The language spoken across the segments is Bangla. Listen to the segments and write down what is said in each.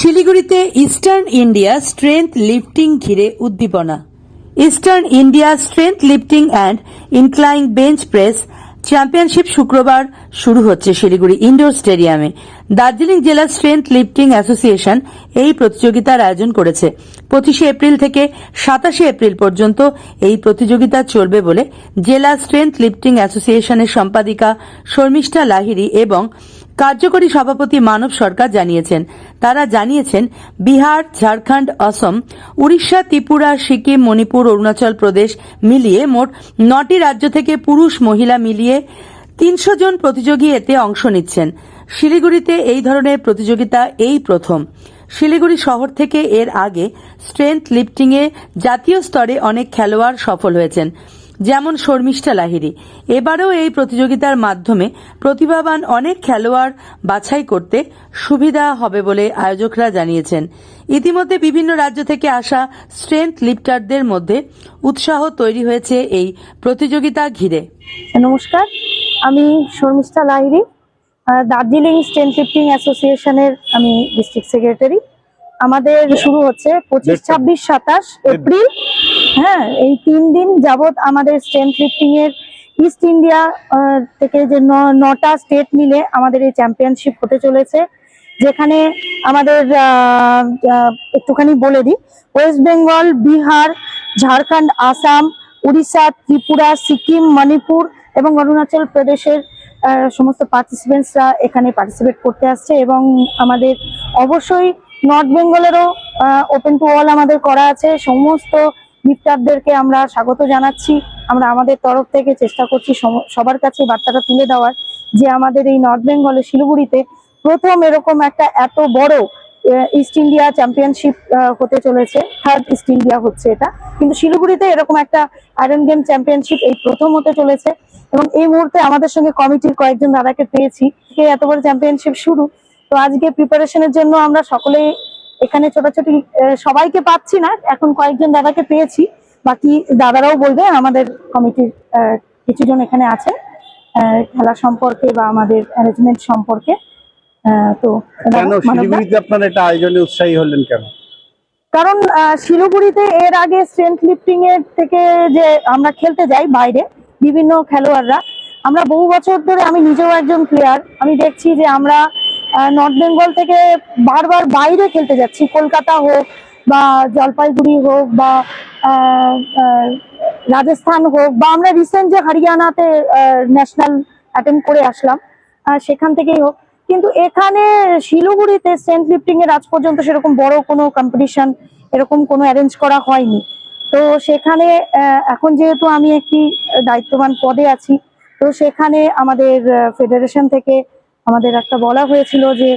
শিলিগুড়িতে ইস্টার্ন ইন্ডিয়া স্ট্রেংথ লিফটিং ঘিরে উদ্দীপনা। Eastern India strength lifting and incline bench press championship শুক্রবার শুরু হচ্ছে শিলিগুড়ি ইনডোর স্টেডিয়ামে। দার্জিলিং জেলা স্ট্রেংথ লিফটিং অ্যাসোসিয়েশন এই প্রতিযোগিতার আয়োজন করেছে। পঁচিশে এপ্রিল থেকে সাতাশে এপ্রিল পর্যন্ত এই প্রতিযোগিতা চলবে বলে জেলা স্ট্রেংথ লিফটিং অ্যাসোসিয়েশনের সম্পাদিকা শর্মিষ্ঠা লাহিড়ী এবং কার্যকরী সভাপতি মানব সরকার জানিয়েছেন। তারা জানিয়েছেন, বিহার, ঝাড়খণ্ড, অসম, উড়িষ্যা, ত্রিপুরা, সিকিম, মণিপুর, অরুণাচল প্রদেশ মিলিয়ে মোট নটি রাজ্য থেকে পুরুষ মহিলা মিলিয়ে তিনশো জন প্রতিযোগী এতে অংশ নিচ্ছেন। শিলিগুড়িতে এই ধরনের প্রতিযোগিতা এই প্রথম। শিলিগুড়ি শহর থেকে এর আগে স্ট্রেংথ লিফটিংয়ে জাতীয় স্তরে অনেক খেলোয়াড় সফল হয়েছেন। যেমন শর্মিষ্ঠা লাহিড়ী। এবারেও এই প্রতিযোগিতার মাধ্যমে প্রতিভাবান অনেক খেলোয়াড় বাছাই করতে সুবিধা হবে বলে আয়োজকরা জানিয়েছেন। ইতিমধ্যে বিভিন্ন রাজ্য থেকে আসা স্ট্রেংথ লিফটারদের মধ্যে উৎসাহ তৈরি হয়েছে এই প্রতিযোগিতা ঘিরে। নমস্কার আমি Sharmistha Lahiri ah, Darjeeling strength lifting অ্যাসোসিয়েশনের আমি ডিস্ট্রিক্ট সেক্রেটারি আমাদের শুরু হচ্ছে পঁচিশ ছাব্বিশ সাতাশ এপ্রিল হ্যাঁ এই তিন দিন যাবৎ আমাদের স্ট্রেন্থ লিফটিং এর ইস্ট ইন্ডিয়া থেকে যে নটা স্টেট মিলে আমাদের এই চ্যাম্পিয়নশিপ হতে চলেছে, যেখানে আমাদের একটুখানি বলে দিই। ওয়েস্ট বেঙ্গল বিহার ঝাড়খণ্ড আসাম উড়িষ্যা ত্রিপুরা সিকিম মণিপুর এবং অরুণাচল প্রদেশের সমস্ত পার্টিসিপেন্টসরা এখানে পার্টিসিপেট করতে আসছে এবং আমাদের অবশ্যই নর্থ বেঙ্গলেরও ওপেন টু অল আমাদের করা আছে। সমস্ত লিফটারদেরকে আমরা স্বাগত জানাচ্ছি। আমরা আমাদের তরফ থেকে চেষ্টা করছি সবার কাছে বার্তাটা তুলে দেওয়ার যে আমাদের এই নর্থ বেঙ্গলের শিলিগুড়িতে প্রথম এরকম একটা এত বড় ইস্ট ইন্ডিয়া চ্যাম্পিয়নশিপ হতে চলেছে। থার্ড ইস্ট ইন্ডিয়া হচ্ছে এটা। কিন্তু শিলিগুড়িতে এরকম একটা আয়রন গেম চ্যাম্পিয়নশিপ এই প্রথম হতে চলেছে। এবং এই মুহূর্তে আমাদের সঙ্গে কমিটির কয়েকজন দাদাকে পেয়েছি। এত বড় চ্যাম্পিয়নশিপ শুরু। তো আজকে প্রিপারেশনের জন্য আমরা সকলে এখানে ছোটাছুটি সবাইকে পাচ্ছি না এখন কয়েকজন দাদাকে পেয়েছি। বাকি দাদারাও বলবে আমাদের কমিটির কিছুজন এখানে আছে খেলা সম্পর্কে বা আমাদের অ্যারেঞ্জমেন্ট সম্পর্কে। তো আপনারা এটা আয়োজনে উৎসাহী হলেন কেন? কারণ শিলিগুড়িতে এর আগে স্ট্রেংথ লিফটিং এর থেকে যে আমরা খেলতে যাই বাইরে বিভিন্ন খেলোয়াড়রা আমরা বহু বছর ধরে আমি নিজেও একজন প্লেয়ার আমি দেখছি যে আমরা নর্থ বেঙ্গল থেকে বারবার বাইরে খেলতে যাচ্ছি। কলকাতা হোক বা জলপাইগুড়ি হোক বা রাজস্থান হোক বা আমরা রিসেন্ট যে হরিয়ানাতে ন্যাশনাল অ্যাটেন্ড করে আসলাম সেখান থেকেই হোক। কিন্তু এখানে শিলিগুড়িতে সেন্ট লিফটিং এর আজ পর্যন্ত সেরকম বড় কোনো কম্পিটিশন এরকম কোনো অ্যারেঞ্জ করা হয়নি। তো সেখানে এখন যেহেতু আমি একটি দায়িত্ববান পদে আছি, তো সেখানে আমাদের ফেডারেশন থেকে আমাদের একটা বলা হয়েছিল যে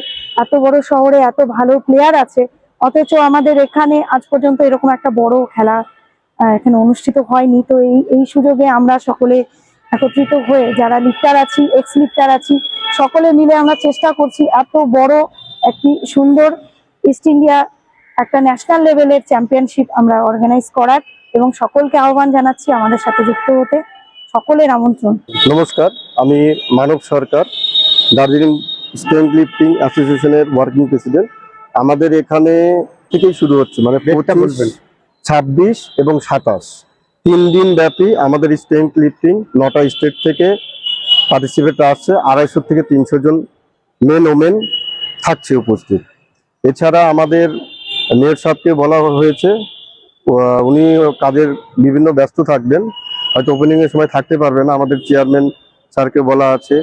এত বড় শহরে এত ভালো প্লেয়ার আছে, অথচ আমাদের এখানে আজ পর্যন্ত এরকম একটা বড় খেলা এখানে অনুষ্ঠিত হয়নি। তো এই এই সুযোগে আমরা সকলে একত্রিত হয়ে, যারা লিফটার আছি এক্স লিফটার আছি, সকলে মিলে আমরা চেষ্টা করছি এত বড় একটি সুন্দর ইস্ট ইন্ডিয়া একটা ন্যাশনাল লেভেলের চ্যাম্পিয়নশিপ আমরা অর্গানাইজ করার এবং সকলকে আহ্বান জানাচ্ছি আমাদের সাথে যুক্ত হতে। সকলের আমন্ত্রণ। নমস্কার, আমি মানব সরকার। দার্জিলিং স্ট্রেংথ লিফটিং অ্যাসোসিয়েশনের ওয়ার্কিং প্রেসিডেন্ট। আমাদের এখানে থেকেই শুরু হচ্ছে মানে ছাব্বিশ এবং সাতাশ। তিন দিন ব্যাপী আমাদের স্ট্রেংথ লিফটিং নটা স্টেট থেকে পার্টিসিপেট আসছে আড়াইশো থেকে তিনশো জন মেন ওমেন থাকছে উপস্থিত। এছাড়া আমাদের মেয়র সাহেবকে বলা হয়েছে উনি কাজের বিভিন্ন ব্যস্ত থাকবেন হয়তো ওপেনিং এর সময় থাকতে পারবেন আমাদের চেয়ারম্যান স্যারকে বলা আছে।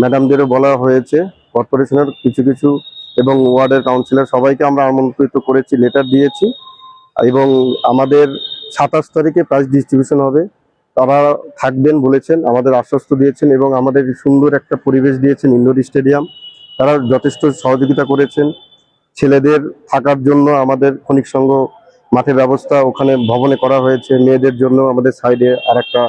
ম্যাডামদেরও বলা হয়েছে কর্পোরেশনের কিছু কিছু এবং ওয়ার্ডের কাউন্সিলর সবাইকে আমরা আমন্ত্রিত করেছি লেটার দিয়েছি। এবং আমাদের সাতাশ তারিখে প্রাইজ ডিস্ট্রিবিউশন হবে। তারা থাকবেন বলেছেন আমাদের আশ্বস্ত দিয়েছেন এবং আমাদের সুন্দর একটা পরিবেশ দিয়েছেন ইন্ডোর স্টেডিয়াম। তারা যথেষ্ট সহযোগিতা করেছেন। ছেলেদের থাকার জন্য আমাদের খনিক সংঘ মাঠে ব্যবস্থা ওখানে ভবনে করা হয়েছে। মেয়েদের জন্য আমাদের সাইডে আর একটা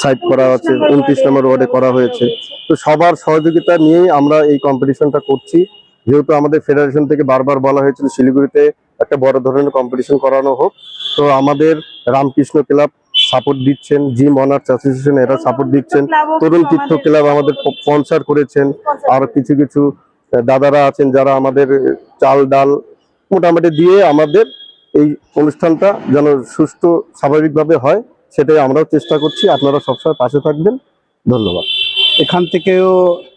সাইড করা আছে উনত্রিশ নম্বর ওয়ার্ডে করা হয়েছে। তো সবার সহযোগিতা নিয়েই আমরা এই কম্পিটিশনটা করছি। যেহেতু আমাদের ফেডারেশন থেকে বারবার বলা হয়েছিল শিলিগুড়িতে একটা বড় ধরনের কম্পিটিশন করানো হোক, তো আমাদের রামকৃষ্ণ ক্লাব সাপোর্ট দিচ্ছেন, জিম অনার্স অ্যাসোসিয়েশন এরা সাপোর্ট দিচ্ছেন, তরুণ তীর্থ ক্লাব আমাদের স্পন্সার করেছেন, আর কিছু কিছু দাদারা আছেন যারা আমাদের চাল ডাল মোটামুটি দিয়ে আমাদের এই অনুষ্ঠানটা যেন সুষ্ঠু স্বাভাবিকভাবে হয়, সেটাই আমরাও চেষ্টা করছি। আপনারা সবসময় পাশে থাকবেন। ধন্যবাদ। এখান থেকেও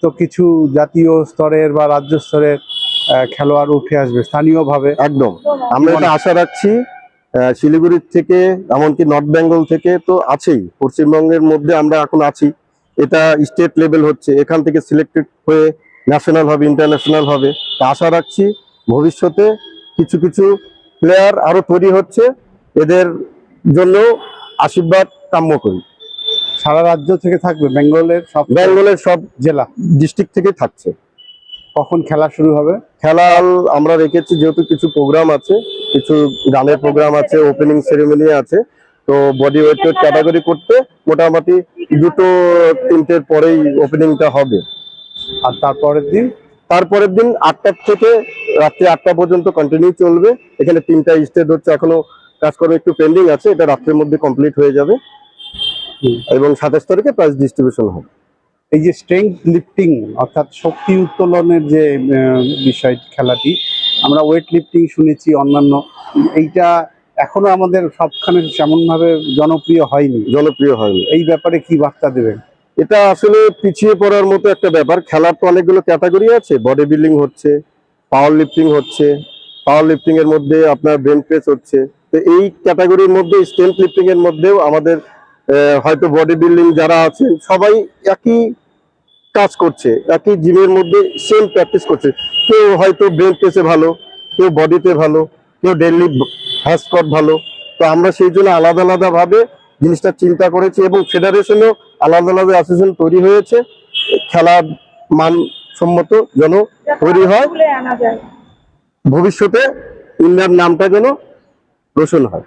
তো কিছু জাতীয় স্তরের বা রাজ্য স্তরের খেলোয়াড় উঠে আসবে স্থানীয়ভাবে। একদম। আমরা এটা আশা রাখছি শিলিগুড়ির থেকে এমনকি নর্থ বেঙ্গল থেকে তো আছেই। পশ্চিমবঙ্গের মধ্যে আমরা এখন আছি। এটা স্টেট লেভেল হচ্ছে। এখান থেকে সিলেক্টেড হয়ে ন্যাশনাল হবে ইন্টারন্যাশনাল হবে। তা আশা রাখছি ভবিষ্যতে কিছু কিছু প্লেয়ার আরও তৈরি হচ্ছে। এদের জন্য আশীর্বাদ কাম্য করি। সারা রাজ্য থেকে থাকবে বেঙ্গলের সব বেঙ্গলের সব জেলা। ডিস্ট্রিক্ট থেকে থাকছে। কখন খেলা শুরু হবে? খেলা আমরা রেখেছি যেহেতু কিছু প্রোগ্রাম আছে কিছু গানের প্রোগ্রাম আছে ওপেনিং সেরেমনি আছে তো বডি ওয়েট ক্যাটাগরি করতে মোটামুটি দুটো তিনটের পরেই ওপেনিংটা হবে। আর তারপরের দিন? তারপরের দিন আটটার থেকে রাত্রি আটটা পর্যন্ত কন্টিনিউ চলবে। এখানে তিনটা স্টেজ হচ্ছে এখনও কাজকর্ম একটু পেন্ডিং আছে এটা রাত্রের মধ্যে কমপ্লিট হয়ে যাবে। এবং সাতাশ তারিখে প্রাইস ডিস্ট্রিবিউশন হবে। এই যে স্ট্রেংথ লিফটিং অর্থাৎ শক্তি উত্তোলনের যে বিষয় খেলাটি আমরা ওয়েট লিফটিং শুনেছি অন্যান্য। এইটা এখনও আমাদের সবখানে তেমন ভাবে জনপ্রিয় হয়নি। জনপ্রিয় হয়নি। এই ব্যাপারে কি বার্তা দেবেন? এটা আসলে পিছিয়ে পড়ার মতো একটা ব্যাপার। খেলার তো অনেকগুলো ক্যাটাগরি আছে। বডি বিল্ডিং হচ্ছে পাওয়ার লিফটিং হচ্ছে পাওয়ার লিফটিং এর মধ্যে আপনার ব্রেন প্রেস হচ্ছে। তো এই ক্যাটাগরির মধ্যে স্ট্রেংথ লিফটিং এর মধ্যেও আমাদের হয়তো বডি বিল্ডিং যারা আছেন সবাই একই কাজ করছে, একই জিমের মধ্যে সেম প্র্যাকটিস করছে। কেউ হয়তো ব্রেন প্রেসে ভালো, কেউ বডিতে ভালো, কেউ ডেলি হ্যাসকট ভালো। তো আমরা সেই জন্য আলাদা আলাদা ভাবে জিনিসটা চিন্তা করেছি এবং ফেডারেশনও আলাদা আলাদা অ্যাসোসিয়েশন তৈরি হয়েছে। খেলার মানসম্মত যেন তৈরি হয়। ভবিষ্যতে ইন্ডিয়ার নামটা যেন রোশন হয়।